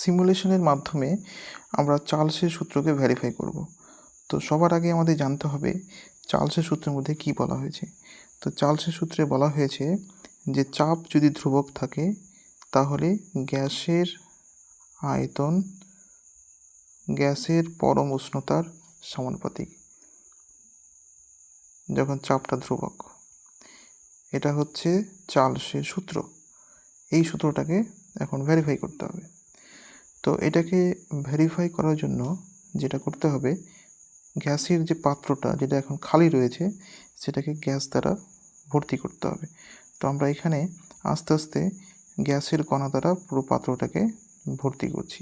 সিমুলেশনের মাধ্যমে আমরা চার্লসের সূত্রকে ভেরিফাই করব। তো সবার আগে আমাদের জানতে হবে চার্লসের সূত্রের মধ্যে কী বলা হয়েছে। তো চার্লসের সূত্রে বলা হয়েছে যে চাপ যদি ধ্রুবক থাকে, তাহলে গ্যাসের আয়তন গ্যাসের পরম উষ্ণতার সমানুপাতিক, যখন চাপটা ধ্রুবক। এটা হচ্ছে চার্লসের সূত্র। এই সূত্রটাকে এখন ভেরিফাই করতে হবে। তো এটাকে ভেরিফাই করার জন্য যেটা করতে হবে, গ্যাসের যে পাত্রটা যেটা এখন খালি রয়েছে, সেটাকে গ্যাস দ্বারা ভর্তি করতে হবে। তো আমরা এখানে আস্তে আস্তে গ্যাসের কণা দ্বারা পুরো পাত্রটাকে ভর্তি করছি।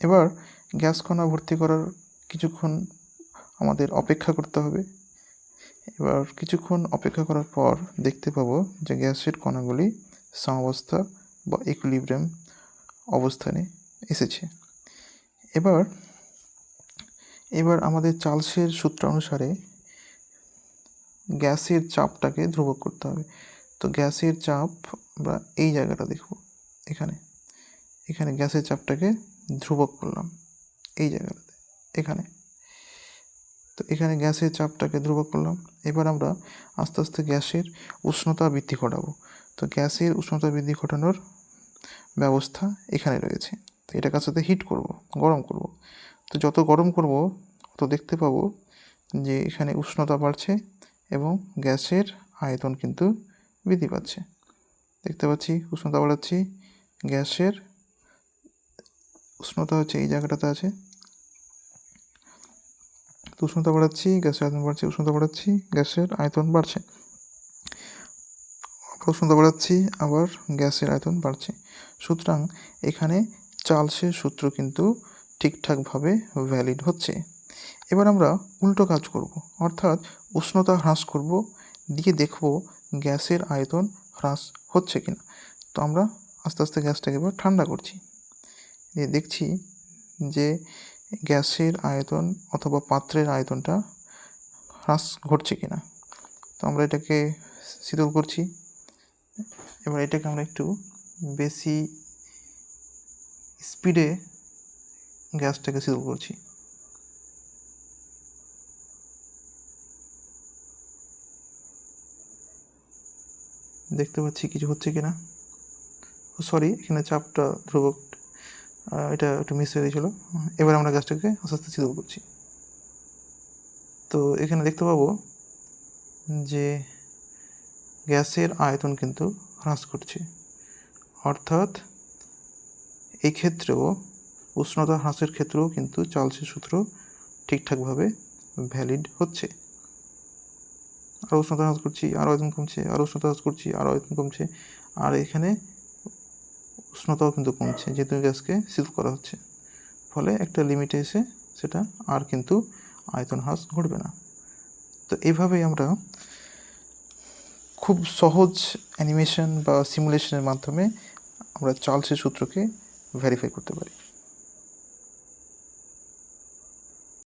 এবার গ্যাস কণা ভর্তি করার কিছুক্ষণ আমাদের অপেক্ষা করতে হবে। এবার কিছুক্ষণ অপেক্ষা করার পর দেখতে পাবো যে গ্যাসের কণাগুলি সমাবস্থা বা ইকুইলিব্রিয়াম অবস্থানে এসেছে। এবার এবার আমাদের চার্লসের সূত্র অনুসারে গ্যাসের চাপটাকে ধ্রুবক করতে হবে। তো গ্যাসের চাপ আমরা এই জায়গাটা দেখব, এখানে। এখানে গ্যাসের চাপটাকে ধ্রুবক করলাম, এই জায়গাটাতে, এখানে। তো এখানে গ্যাসের চাপটাকে ধ্রুবক করলাম। এবার আমরা আস্তে আস্তে গ্যাসের উষ্ণতা বৃদ্ধি ঘটাবো। তো গ্যাসের উষ্ণতা বৃদ্ধি ঘটানোর ব্যবস্থা এখানে রয়েছে। তো এটাকে সাথে হিট করব, গরম করব। তো যত গরম করব, তত দেখতে পাবো যে এখানে উষ্ণতা বাড়ছে এবং গ্যাসের আয়তন কিন্তু বৃদ্ধি পাচ্ছে। দেখতে পাচ্ছি উষ্ণতা বাড়াচ্ছি, গ্যাসের উষ্ণতা হচ্ছে এই জায়গাটাতে আছে। তো উষ্ণতা বাড়াচ্ছি, গ্যাসের আয়তন বাড়ছে, উষ্ণতা বাড়াচ্ছি, গ্যাসের আয়তন বাড়ছে। উষ্ণতা বাড়াচ্ছি, আবার গ্যাসের আয়তন বাড়ছে। সুতরাং এখানে চার্লসের সূত্র কিন্তু ঠিকঠাকভাবে ভ্যালিড হচ্ছে। এবার আমরা উল্টো কাজ করব, অর্থাৎ উষ্ণতা হ্রাস করব, দিয়ে দেখব গ্যাসের আয়তন হ্রাস হচ্ছে কিনা। তো আমরা আস্তে আস্তে গ্যাসটাকে এবার ঠান্ডা করছি। দিয়ে দেখছি যে গ্যাসের আয়তন অথবা পাত্রের আয়তনটা হ্রাস ঘটছে কিনা। তো আমরা এটাকে শীতল করছি। এবার এটাকে আমরা একটু বেশি স্পিডে গ্যাসটাকে শীতল করছি। দেখতে পাচ্ছি কিছু হচ্ছে কিনা সরি এখানে চাপটা ধ্রুবক এটা একটু মিস হয়ে গেছিল। এবার আমরা গ্যাসটাকে আস্তে আস্তে শীতল করছি। তো এখানে দেখতে পাবো যে গ্যাসের আয়তন কিন্তু হ্রাস করছে। অর্থাৎ এই ক্ষেত্রেও উষ্ণতা হ্রাসের ক্ষেত্রেও কিন্তু চার্লসের সূত্র ঠিকঠাকভাবে ভ্যালিড হচ্ছে। আরও উষ্ণতা হ্রাস করছি আরও আয়তন কমছে আরও উষ্ণতা হ্রাস করছি আরও আয়তন কমছে, আর এখানে উষ্ণতাও কিন্তু কমছে, যেহেতু গ্যাসকে শীতল করা হচ্ছে। ফলে একটা লিমিটে এসে সেটা আর কিন্তু আয়তন হ্রাস ঘটবে না। তো এইভাবেই আমরা খুব সহজ অ্যানিমেশন বা সিমুলেশনের মাধ্যমে আমরা চার্লসের সূত্রকে ভেরিফাই করতে পারি।